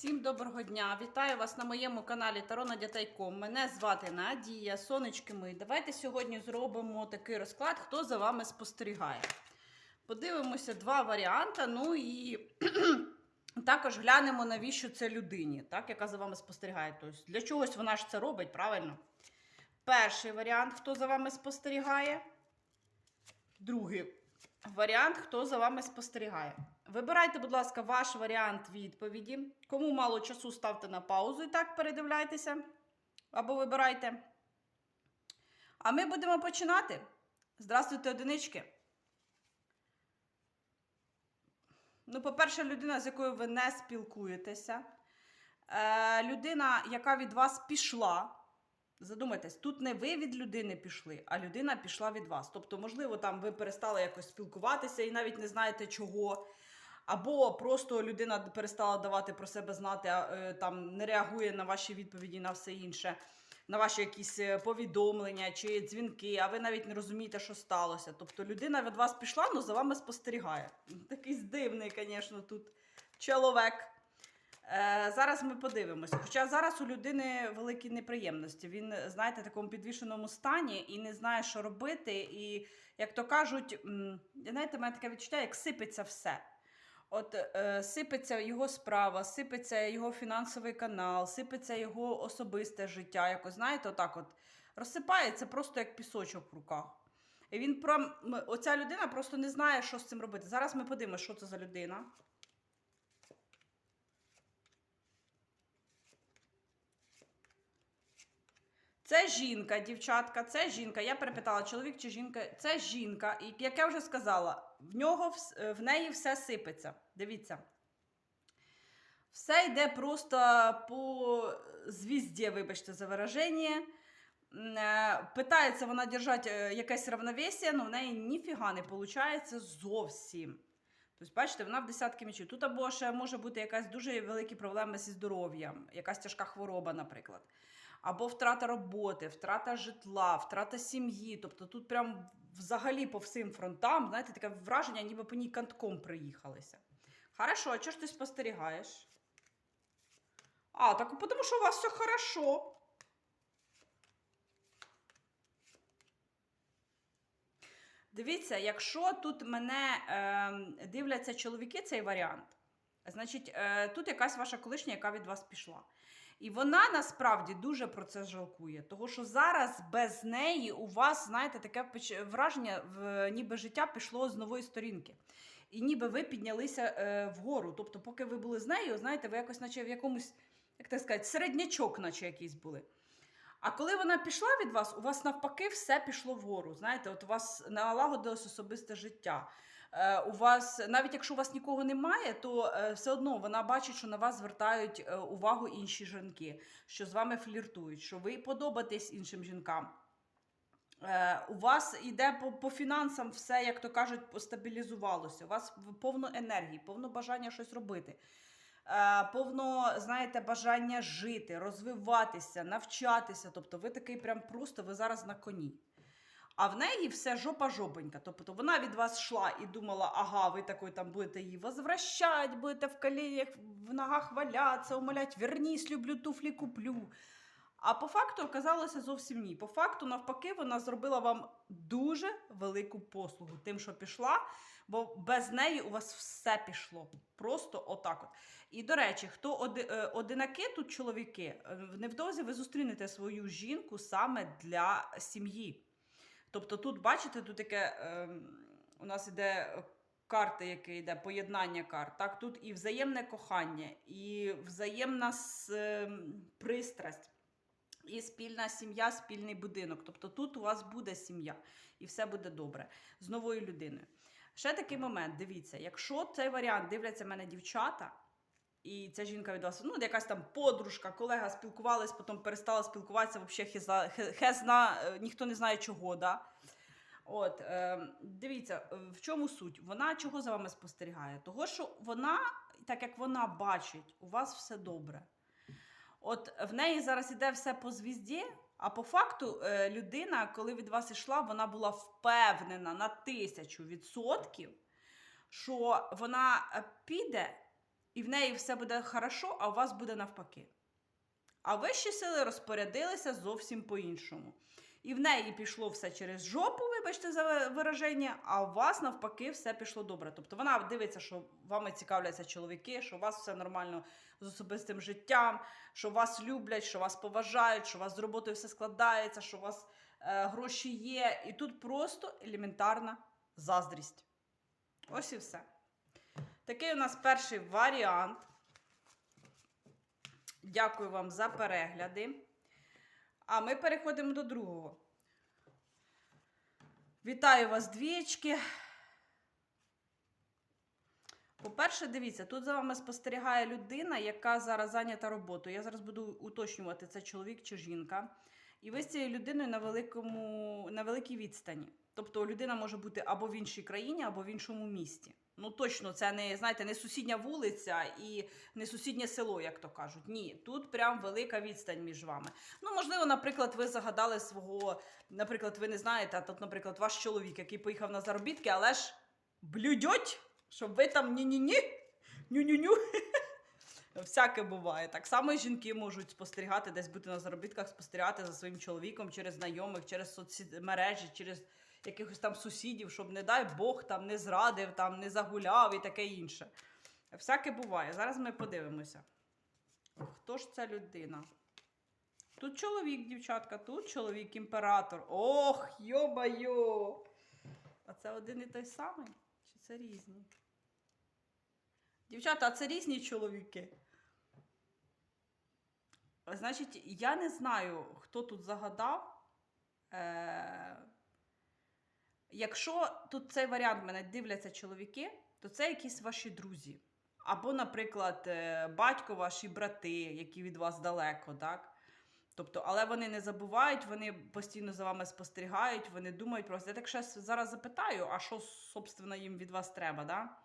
Всім доброго дня! Вітаю вас на моєму каналі Таро на Дятайком. Мене звати Надія, сонечки мої. Давайте сьогодні зробимо такий розклад, хто за вами спостерігає. Подивимося два варіанти. Ну і також глянемо, навіщо це людині, так, яка за вами спостерігає. Тобто для чогось вона ж це робить, правильно? Перший варіант, хто за вами спостерігає. Другий варіант, хто за вами спостерігає. Вибирайте, будь ласка, ваш варіант відповіді. Кому мало часу, ставте на паузу і так передивляйтеся. Або вибирайте. А ми будемо починати. Здравствуйте, одинички. Ну, по-перше, людина, з якою ви не спілкуєтеся. Е, людина, яка від вас пішла. Задумайтесь, тут не ви від людини пішли, а людина пішла від вас. Тобто, можливо, там ви перестали якось спілкуватися і навіть не знаєте чого. Або просто людина перестала давати про себе знати, а, е, там не реагує на ваші відповіді, на все інше, на ваші якісь е, повідомлення чи дзвінки, а ви навіть не розумієте, що сталося. Тобто людина від вас пішла, але за вами спостерігає. Такий дивний, звісно, тут чоловік. Е, зараз ми подивимося. Хоча зараз у людини великі неприємності. Він, знаєте, в такому підвішеному стані і не знає, що робити. І, як то кажуть, знаєте, мене таке відчуття, як сипеться все. От е, сипеться його справа, сипеться його фінансовий канал, сипеться його особисте життя. Якось, знаєте, отак от розсипається просто як пісочок в руках. І він прям, оця людина просто не знає, що з цим робити. Зараз ми подивимося, що це за людина. Це жінка, дівчатка, це жінка. Я перепитала, чоловік чи жінка. Це жінка. І як я вже сказала, в нього в неї все сипеться. Дивіться. Все йде просто по звізді, вибачте, за вираження. Е, Питається вона держати е, якесь равновесие, але в неї ніфіга не виходить зовсім. Тобто, бачите, вона в десятки мечів. Тут або ще може бути якась дуже великі проблеми зі здоров'ям, якась тяжка хвороба, наприклад. Або втрата роботи, втрата житла, втрата сім'ї. Тобто тут прям взагалі по всім фронтам, знаєте, таке враження, ніби по ній кантком приїхалися. Хорошо, а чого ж ти спостерігаєш? А, так тому що у вас все хорошо. Дивіться, якщо тут мене е, дивляться чоловіки, цей варіант, значить, е, тут якась ваша колишня, яка від вас пішла. І вона насправді дуже про це жалкує, тому що зараз без неї у вас, знаєте, таке враження, ніби життя пішло з нової сторінки. І ніби ви піднялися е, вгору. Тобто, поки ви були з нею, знаєте, ви якось, наче в якомусь, як так сказати, середнячок, наче якийсь були. А коли вона пішла від вас, у вас навпаки все пішло вгору. Знаєте, от у вас налагодилось особисте життя. Е, у вас, навіть якщо у вас нікого немає, то е, все одно вона бачить, що на вас звертають е, увагу інші жінки, що з вами фліртують, що ви подобаєтесь іншим жінкам. У вас йде по, по фінансам все, як то кажуть, стабілізувалося. У вас повно енергії, повно бажання щось робити. Повно, знаєте, бажання жити, розвиватися, навчатися. Тобто ви такий прям просто, ви зараз на коні. А в неї все жопа-жопонька. Тобто вона від вас йшла і думала, ага, ви такой там будете її возвращать, будете в коленях, в ногах валятися, умолять, вернись, люблю туфлі куплю. А по факту оказалося зовсім ні. По факту, навпаки, вона зробила вам дуже велику послугу тим, що пішла, бо без неї у вас все пішло. Просто отак от. І до речі, хто е, одинаки тут чоловіки, е, невдовзі ви зустрінете свою жінку саме для сім'ї. Тобто тут, бачите, тут таке ем, у нас іде карти, яке йде, поєднання карт. Так, тут і взаємне кохання, і взаємна с- ем, пристрасть, і спільна сім'я, спільний будинок. Тобто тут у вас буде сім'я, і все буде добре з новою людиною. Ще такий момент, дивіться, якщо цей варіант дивляться мене дівчата, і ця жінка від вас, ну, якась там подружка, колега спілкувалась, потім перестала спілкуватися, взагалі хезна, хезна, е, ніхто не знає чого. Да? От, е, дивіться, е, в чому суть? Вона чого за вами спостерігає? Того, що вона, так як вона бачить, у вас все добре. От в неї зараз іде все по звізді, а по факту е, людина, коли від вас йшла, вона була впевнена на тисячу відсотків, що вона е, піде і в неї все буде хорошо, а у вас буде навпаки. А вищі сили розпорядилися зовсім по-іншому. І в неї пішло все через жопу, вибачте за вираження, а у вас навпаки все пішло добре. Тобто вона дивиться, що вами цікавляться чоловіки, що у вас все нормально з особистим життям, що вас люблять, що вас поважають, що у вас з роботою все складається, що у вас е, гроші є. І тут просто елементарна заздрість. Ось і все. Такий у нас перший варіант. Дякую вам за перегляди. А ми переходимо до другого. Вітаю вас, двічки. По-перше, дивіться, тут за вами спостерігає людина, яка зараз зайнята роботою. Я зараз буду уточнювати, це чоловік чи жінка. І ви з цією людиною на, великому, на великій відстані. Тобто людина може бути або в іншій країні, або в іншому місті. Ну точно, це не знаєте, не сусідня вулиця і не сусіднє село, як то кажуть. Ні, тут прям велика відстань між вами. Ну, можливо, наприклад, ви загадали свого, наприклад, ви не знаєте, а тут, наприклад, ваш чоловік, який поїхав на заробітки, але ж блюдьоть, щоб ви там ні-ні-ні, ню-ню-ню. Всяке буває. Так само і жінки можуть спостерігати, десь бути на заробітках, спостерігати за своїм чоловіком через знайомих, через соцмережі, через якихось там сусідів, щоб, не дай Бог, там не зрадив, там не загуляв і таке інше. Всяке буває. Зараз ми подивимося. Хто ж ця людина? Тут чоловік, дівчатка, тут чоловік імператор. Ох, йо-байо! А це один і той самий? Чи це різні? Дівчата, а це різні чоловіки. Значить, я не знаю, хто тут загадав. Е- Якщо тут цей варіант мене дивляться чоловіки, то це якісь ваші друзі. Або, наприклад, е, батько ваші брати, які від вас далеко, так? Тобто, але вони не забувають, вони постійно за вами спостерігають, вони думають про вас. Я так ще зараз запитаю, а що, собственно, їм від вас треба, да?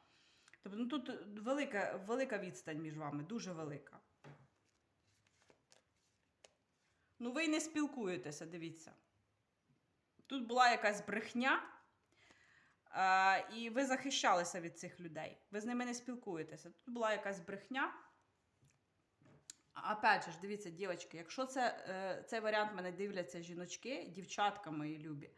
Тобто, ну тут велика, велика відстань між вами, дуже велика. Ну, ви й не спілкуєтеся, дивіться. Тут була якась брехня, і ви захищалися від цих людей. Ви з ними не спілкуєтеся. Тут була якась брехня. Опять ж, дивіться, дівчатки, якщо це, е, цей варіант мене дивляться жіночки, дівчатка мої любі, е,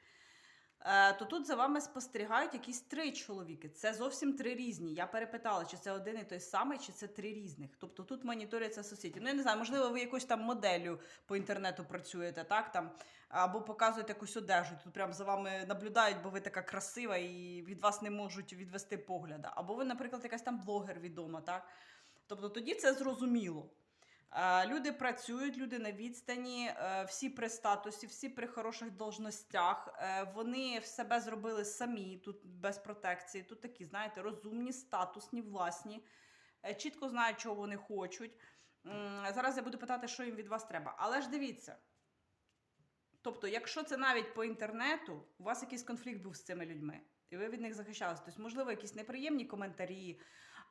то тут за вами спостерігають якісь три чоловіки. Це зовсім три різні. Я перепитала, чи це один і той самий, чи це три різних. Тобто тут моніторяться сусідів. Ну, я не знаю, можливо, ви якось там моделлю по інтернету працюєте, так? Там, або показуєте якусь одежу. Тут прям за вами наблюдають, бо ви така красива і від вас не можуть відвести погляда. Або ви, наприклад, якась там блогер відома, так? Тобто тоді це зрозуміло. Е, Люди працюють, люди на відстані, е, всі при статусі, всі при хороших должностях. Е, Вони в себе зробили самі тут без протекції. Тут такі, знаєте, розумні, статусні, власні, чітко знають, чого вони хочуть. Зараз я буду питати, що їм від вас треба. Але ж дивіться. Тобто, якщо це навіть по інтернету, у вас якийсь конфлікт був з цими людьми, і ви від них захищалися. Тобто, можливо, якісь неприємні коментарі,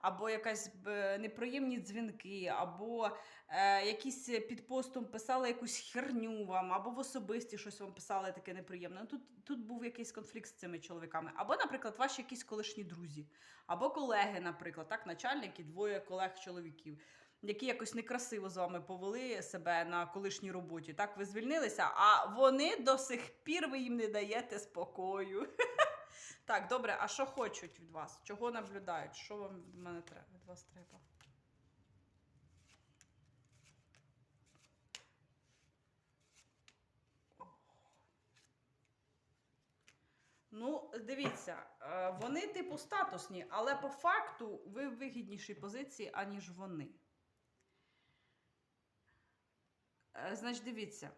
або якась неприємні дзвінки, або е, якісь під постом писали якусь херню вам, або в особисті щось вам писали таке неприємне. Ну, Тут, тут був якийсь конфлікт з цими чоловіками. Або, наприклад, ваші якісь колишні друзі, або колеги, наприклад, так, начальники, двоє колег-чоловіків. Які якось некрасиво з вами повели себе на колишній роботі. Так, ви звільнилися, а вони до сих пір ви їм не даєте спокою. Так, добре, а що хочуть від вас? Чого наблюдають? Що вам від мене треба? Від вас треба? Ну, дивіться, е, вони типу статусні, але по факту ви в вигіднішій позиції, аніж вони. Е, Значить, дивіться.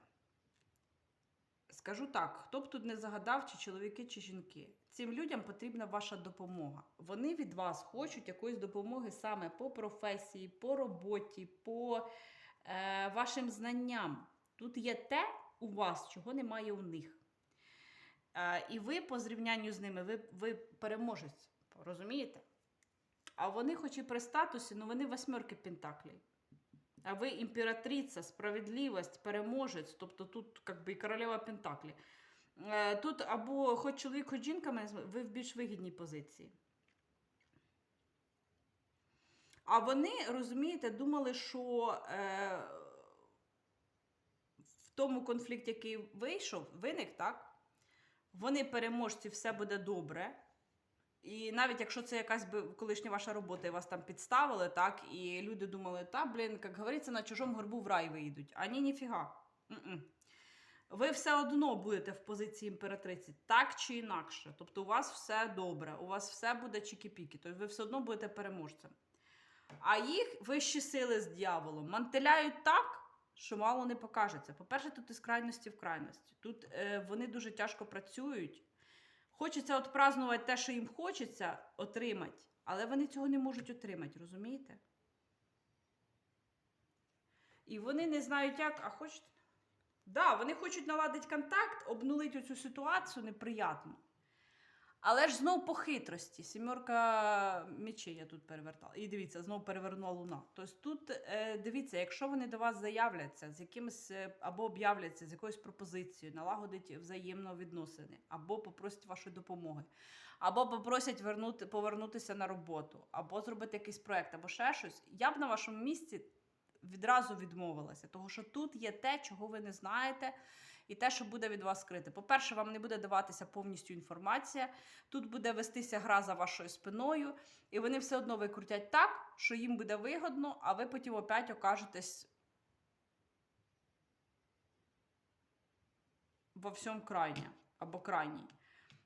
Скажу так: хто б тут не загадав, чи чоловіки, чи жінки, цим людям потрібна ваша допомога. Вони від вас хочуть якоїсь допомоги саме по професії, по роботі, по е, вашим знанням. Тут є те у вас, чого немає у них. Е, і ви, по зрівнянню з ними, ви, ви переможець. Розумієте? А вони, хоч і при статусі, але вони восьмерки пентаклей. А ви імператриця, справедливість, переможець, тобто тут как би, і королева Пентаклі. Е, Тут або хоч чоловік, хоч жінка, ви в більш вигідній позиції. А вони, розумієте, думали, що е, в тому конфлікті, який вийшов, виник, так? Вони переможці, все буде добре. І навіть якщо це якась би колишня ваша робота, і вас там підставили, так, і люди думали, та, блін, як говориться, на чужому горбу в рай вийдуть. А ні, ніфіга. М-м. Ви все одно будете в позиції імператриці, так чи інакше. Тобто у вас все добре, у вас все буде чікі-піки, тобто ви все одно будете переможцем. А їх вищі сили з дьяволом мантиляють так, що мало не покажеться. По-перше, тут із крайності в крайності. Тут е, вони дуже тяжко працюють. Хочеться от те, що їм хочеться отримати, але вони цього не можуть отримати, розумієте? І вони не знають як, а хочуть. Да, вони хочуть наладити контакт, обнулити цю ситуацію неприятну. Але ж знов по хитрості. Сімерка мечей я тут перевертала. І дивіться, знов перевернула луна. Тобто тут е, дивіться, якщо вони до вас заявляться з якимось е, або об'являться з якоюсь пропозицією, налагодить взаємно відносини, або попросять вашої допомоги, або попросять вернути, повернутися на роботу, або зробити якийсь проект, або ще щось, я б на вашому місці відразу відмовилася, тому що тут є те, чого ви не знаєте, і те, що буде від вас скрите. По-перше, вам не буде даватися повністю інформація. Тут буде вестися гра за вашою спиною, і вони все одно викрутять так, що їм буде вигодно, а ви потім опять окажетесь во всьому крайня або крайній.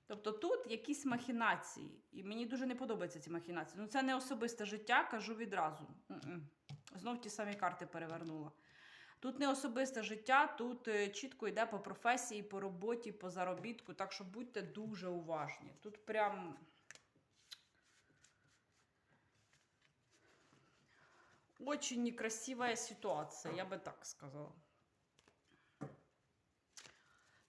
Тобто тут якісь махінації, і мені дуже не подобаються ці махінації. Ну, це не особисте життя, кажу відразу. М-м. Знов ті самі карти перевернула. Тут не особисте життя, тут е, чітко йде по професії, по роботі, по заробітку, так що будьте дуже уважні. Тут прям. Очень некрасивая ситуація, я би так сказала.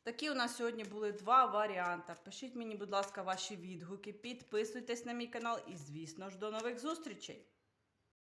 Такі у нас сьогодні були два варіанти. Пишіть мені, будь ласка, ваші відгуки, підписуйтесь на мій канал і, звісно ж, до нових зустрічей!